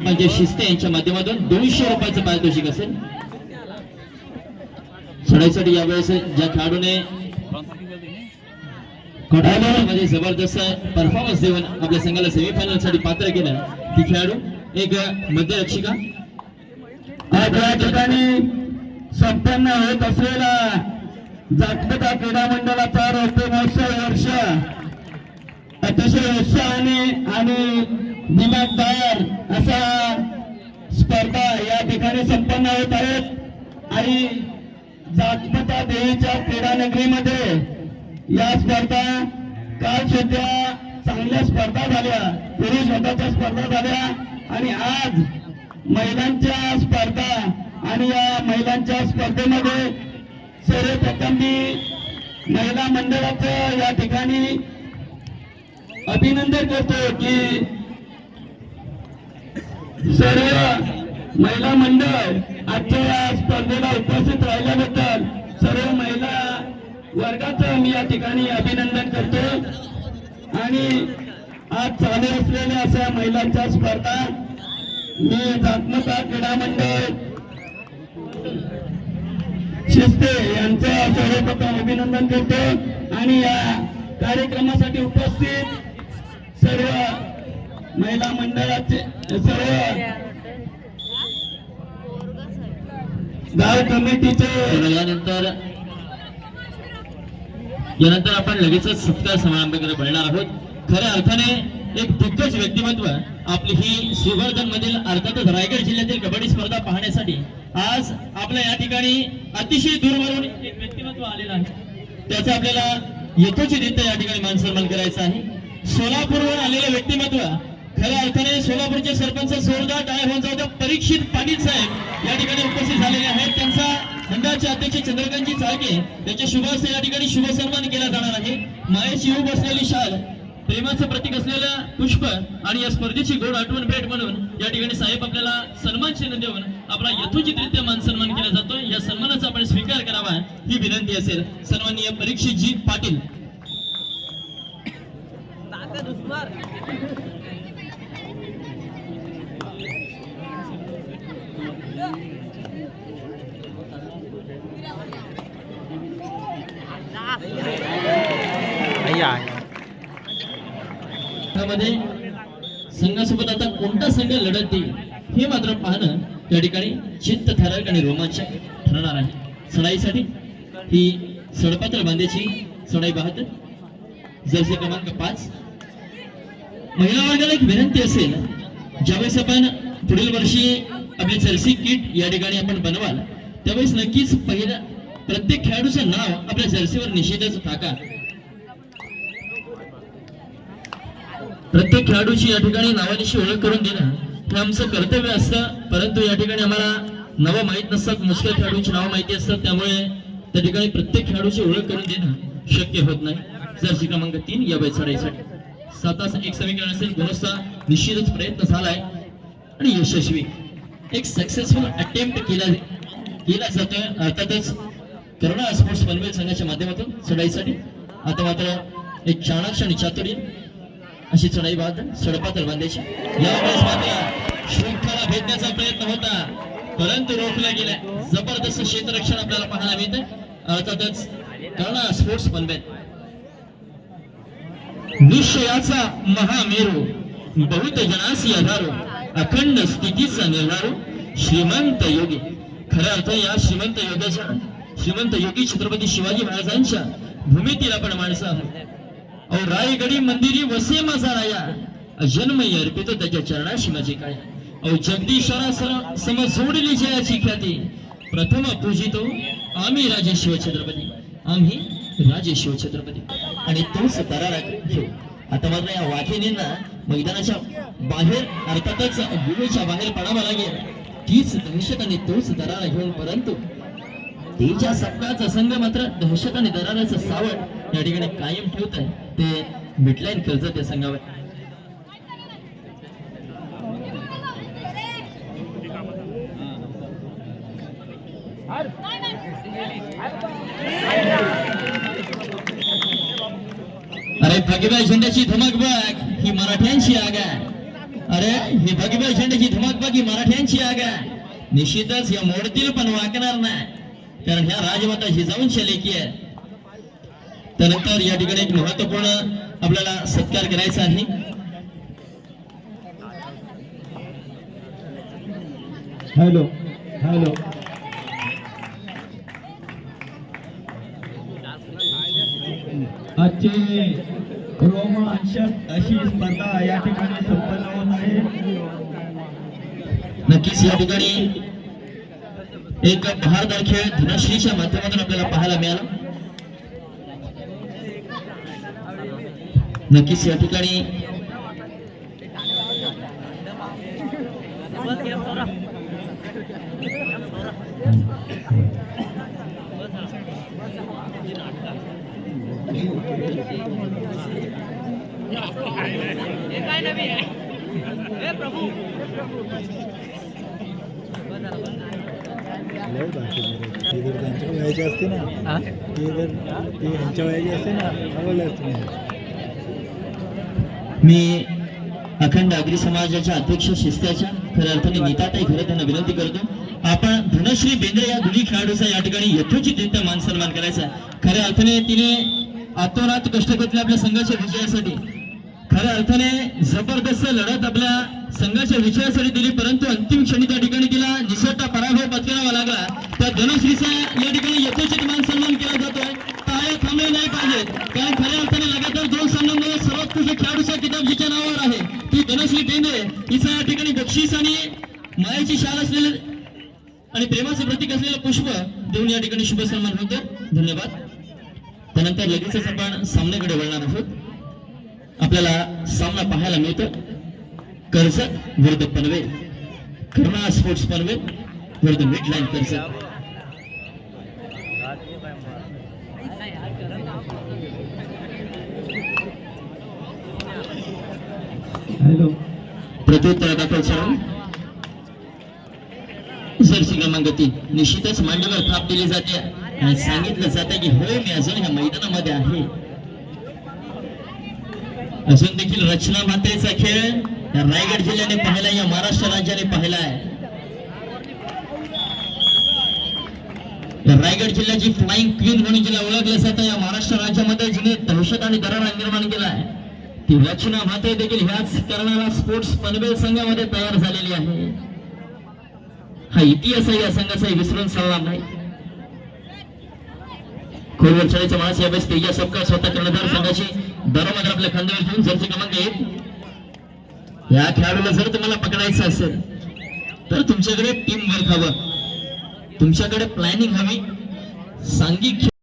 म्हणजे शिस्ते यांच्या माध्यमातून दोनशे रुपयाचं पारितोषिक असेल. चढाईसाठी यावेळेस ज्या खेळाडूने मध्ये जबरदस्त परफॉर्मन्स देऊन आपल्या संघाला सेमीफायनलसाठी पात्र केलं ती खेळाडू एक मध्यरक्षिका या ठिकाणी संपन्न होत असलेला जागतिका क्रीडा मंडळाचा रौप्य महोत्सव वर्ष. अतिशय उत्साहाने आणि दिमागदार असा स्पर्धा या ठिकाणी संपन्न होत आहेत. आणि जागतिका देवीच्या क्रीडा नगरीमध्ये या स्पर्धा काल सुद्धा चांगल्या स्पर्धा झाल्या. पुरुष गटाच्या स्पर्धा झाल्या. आणि आज महिलांच्या स्पर्धा आणि या महिलांच्या स्पर्धेमध्ये सर्वप्रथम मी महिला मंडळाचं या ठिकाणी अभिनंदन करतो की सर्व महिला मंडळ आजच्या या स्पर्धेला उपस्थित राहिल्याबद्दल सर्व महिला वर्गाचं मी या ठिकाणी अभिनंदन करतो. आणि आज चालू असलेल्या अशा महिलांच्या स्पर्धा मी जातमता क्रीडा मंडळ शिस्ते यांचं सर्वप्रथम अभिनंदन करतो. आणि या कार्यक्रमासाठी उपस्थित सर्व महिला मंडळाचे सर्व गाव कमिटीचे यानंतर यानंतर आपण लगेचच सत्कार समारंभाकडे वळणार आहोत. खऱ्या अर्थाने एक दिग्गज व्यक्तिमत्व आपली ही श्रीवर्धन मधील अर्थातच रायगड जिल्ह्यातील कबड्डी स्पर्धा पाहण्यासाठी आज आपल्या या ठिकाणी अतिशय दूरवरून एक व्यक्तिमत्व आलेलं आहे. त्याचा आपल्याला यथोचित या ठिकाणी मान सन्मान करायचा आहे. सोलापूरवर आलेलं व्यक्तिमत्व खऱ्या अर्थाने सोलापूरचे सरपंच जोरदार टाळ्या होऊन जाऊ परीक्षित पाटील साहेब या ठिकाणी उपस्थित झालेले आहेत. त्यांचा मंडळाचे अध्यक्ष चंद्रकांतजी चाळके त्यांच्या शुभास या ठिकाणी शुभ सन्मान केला जाणार आहे. मायेची येऊ बसलेली शाल प्रेमाचं प्रतीक असलेलं पुष्प आणि या स्पर्धेची गोड आठवण भेट म्हणून या ठिकाणी साहेब आपल्याला सन्मान चिन्ह देऊन आपला यथोचितरित्या मान सन्मान केला जातो. या सन्मानाचा आपण स्वीकार करावा ही विनंती असेल. सन्माननीय परीक्षितजी पाटील. मध्ये संघासोबत आता कोणता संघ लढत देईल हे मात्र पाहणं त्या ठिकाणी चित्त ठरक आणि रोमांचक ठरणार आहे. चढाईसाठी ही सडपात्र बांध्याची चढाई पाहत. जर्सी क्रमांक पाच. महिला वर्गाला एक विनंती असेल ज्यावेळेस आपण पुढील वर्षी आपली जर्सी किट या ठिकाणी आपण बनवाल त्यावेळेस नक्कीच पहिल्या प्रत्येक खेळाडूचं नाव आपल्या जर्सीवर निश्चितच टाका. प्रत्येक खेळाडूची या ठिकाणी नावानिशी ओळख करून देणं हे आमचं कर्तव्य असतं. परंतु या ठिकाणी आम्हाला नावं माहीत नसतात. मोजक्या खेळाडूंची नावं माहिती असतात. त्यामुळे त्या ठिकाणी प्रत्येक खेळाडूची ओळख करून देणं शक्य होत नाही. जर्सी क्रमांक तीन या सात सातास एक समीकरण असेल. गुणस्ता निश्चितच प्रयत्न झालाय. आणि यशस्वी. एक सक्सेसफुल अटेम्प्ट केला केला जातोय. अर्थातच करुणा स्पोर्ट्स पनवेल संघाच्या माध्यमातून. चढाईसाठी आता मात्र एक चाणक्य आणि चातुर्य अशी चढाई बाद सडपातळ बांधायची यावेळेस मात्र शृंखला भेटण्याचा प्रयत्न होता. परंतु रोखला गेला जबरदस्त क्षेत्ररक्षण आपल्याला पाहायला मिळतं अर्थातच कर्ण स्पोर्ट्स पनवेल निश्चयाचा महामेरू बहुत जनासी आधारो अखंड स्थितीचा निर्धारो श्रीमंत योगी. खऱ्या अर्थ या श्रीमंत योगाच्या श्रीमंत योगी छत्रपती शिवाजी महाराजांच्या भूमीतील आपण माणसं आहोत. रायगडी मंदिरी वसे माझा राया जन्म अर्पितो त्याच्या चरणाशी माझी काय. अहो जगदीश्वरा सर सम सोडली जयाची ख्याती. प्रथम पूजितो हो, आम्ही राजे शिवछत्रपती. आम्ही राजे शिवछत्रपती. आणि तोच दरारा घेऊ. आता मात्र या वाघिणींना मैदानाच्या बाहेर अर्थातच गुरुच्या बाहेर पडावा लागेल. तीच दहशत आणि तोच दरारा घेऊन परंतु तिच्या सपकाचा संघ मात्र दहशत आणि दराराचं सावट या ठिकाणी कायम ठेवत आहे. ते मिडलाईन कर्जत या संघावर. अरे भगव्या झेंड्याची धमक बघ ही मराठ्यांची आग आहे. अरे ही भगव्या झेंड्याची धमक बघ ही मराठ्यांची आग आहे. निश्चितच या मोडतील पण वाकणार नाही. कारण ह्या राजमाता जिजाऊंच्या लेखी आहे. त्यानंतर या ठिकाणी एक महत्त्वपूर्ण आपल्याला सत्कार करायचा आहे. Hello hello. आजची रोमांचक अशी स्पर्धा या ठिकाणी संपन्न होत आहे. नक्कीच या ठिकाणी एक बहारदार खेळ धनश्रीच्या माध्यमातून आपल्याला पाहायला मिळाला. नक्कीच या ठिकाणी ती जर त्यांच्या वयाची असते ना ती जर ती ह्यांच्या वयाची असते ना आवडले असते. मी अखंड आगरी समाजाच्या अध्यक्ष शिस्त्याच्या खऱ्या अर्थाने नीताताई खरं त्यांना विनंती करतो. आपण धनश्री बेंद्रे या गुणी खेळाडूचा या ठिकाणी यथोचित त्यांचा मान सन्मान करायचा खऱ्या अर्थाने तिने आतोरात कष्ट घेतले आपल्या संघाच्या विजयासाठी. खऱ्या अर्थाने जबरदस्त लढत आपल्या संघाच्या विजयासाठी दिली परंतु अंतिम क्षणी त्या ठिकाणी तिला निसटता पराभव पत्करावा लागला. त्या धनश्रीचा या ठिकाणी यथोचित मान सन्मान केला जातोय. टाळ्या थांबले नाही पाहिजेत. कारण खऱ्या सामन्यांमध्ये खेळाडूचा किताब जिच्या नावावर आहे. ती धनश्री बेंद्रे हिचा या ठिकाणी बक्षीस आणि मायाची शाल असलेले आणि प्रेमाचे प्रतीक असलेलं पुष्प देऊन या ठिकाणी शुभ सन्मान होतो. धन्यवाद. त्यानंतर लगेचच आपण सामन्याकडे वळणार आहोत. आपल्याला सामना पाहायला मिळतो. कर्जत विरुद्ध पनवेल. कर्णा स्पोर्ट्स पनवेल विरुद्ध मिडलाईन कर्जत हॅलो. प्रत्युत्तर दाखल सर. जर्सी क्रमांक तीन निश्चितच मांडीवर थाप दिली जाते. आणि सांगितलं जाते की होय मी अजून ह्या मैदानामध्ये आहे. अजून देखील रचना मातेचा खेळ या रायगड जिल्ह्याने पाहिला या महाराष्ट्र राज्याने पाहिला आहे या रायगड जिल्ह्याची फ्लाइंग क्वीन म्हणून जिला ओळखलं जातं या महाराष्ट्र राज्यामध्ये जिने दहशत आणि दरारा ती रचना भाते देखील ह्याच करणारा स्पोर्ट्स पनवेल संघामध्ये तयार झालेली आहे. हा इतिहास आहे या संघाचा विसरून चालणार नाही. खोलवर चढायचं माणस यावेळेस तेजा सबका स्वतः कर्णधार संघाची बरोबर आपल्या खांद्यावर घेऊन जर्सी क्रमांक एक. या खेळाडूला जर तुम्हाला पकडायचं असेल तर तुमच्याकडे टीम वर्क हवं. तुमच्याकडे प्लॅनिंग हवी. सांघिक